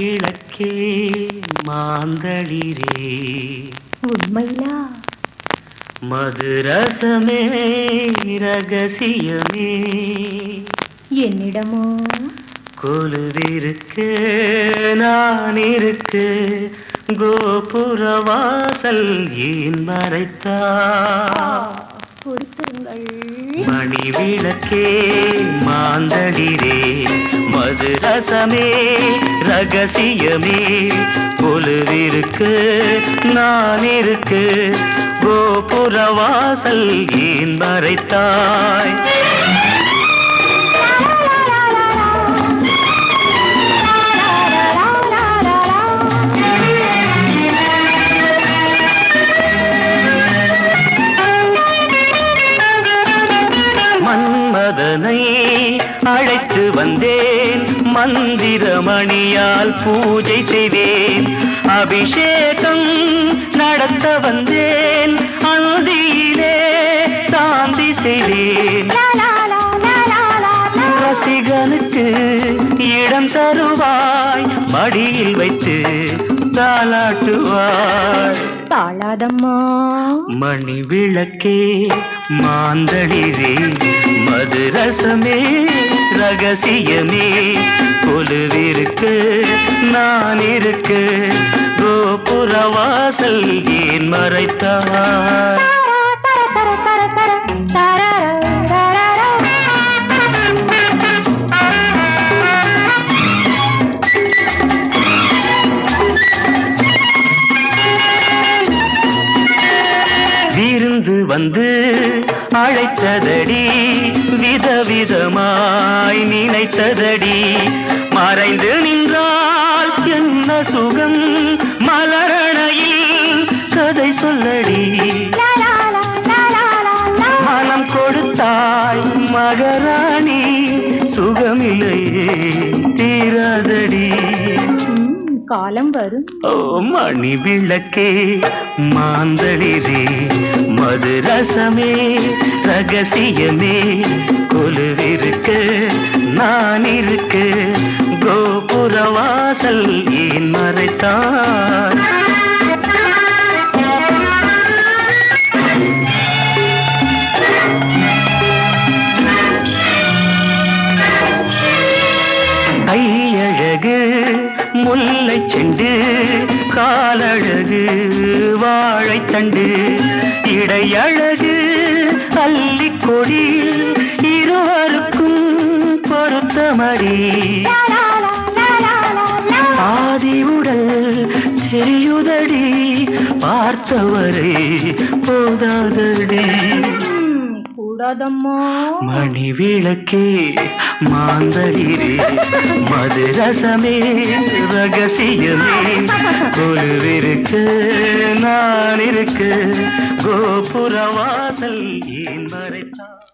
விளக்கே மாந்தளிரே. உண்மையிலா மதுரசமே ரகசியமே என்னிடமோ? கொலுவிருக்கு நான் இருக்கு கோபுரவாசல் ஏன் மறைத்தா? மணி விளக்கே மது ரசமே ரகசியமே. கொலுவிருக்கு நான் இருக்கு கோபுரவாசல் ஏன் மறைத்தாய்? மன்மதனை அழைத்து வந்தேன். மந்திரமணியால் பூஜை செய்தேன். அபிஷேகம் நடத்த வந்தேன். அந்தியிலே சாந்தி செய்தேன். ரசிகனுக்கு இடம் தருவாய். மடியில் வைத்து தாலாட்டுவாய் தாழாதம்மா மணி விளக்கே மாந்தளிரே மதுரசமே ரகசியமே. கொலுவிருக்கு நான் இருக்கு கோபுரவாசல் ஏன் மறைத்தான் வந்து அழைத்ததடி விதவிதமாய் நினைத்ததடி. மறைந்து நின்றால் என்ன சுகம்? மலரணையில் கதை சொல்லடி. மனம் கொடுத்தாய் மகராணி சுகமில்லையே தீராதடி. காலம் வரும். மணி விளக்கே மாந்தளிரே. மதுரசமே ரகசியமே. கொலுவிருக்கு நான் இருக்க. கோபுரவாசல் ஏன் மறைத்தான் கையழகு முல்லை செண்டு காலழகு வாழைத்தண்டு. இடையழகு அல்லிக்கொடி இருவருக்கும் பொருத்தமடி. ஆதி உடல் தெரியுதடி பார்த்தவரை போதாதடி. கூடாதம்மா. மணி விளக்கே மாந்தளிரே மதுரசமே ரகசியமே. கொலுவிருக்கு நான் இருக்கு கோபுரவாசல் ஏன் மறைத்தான்?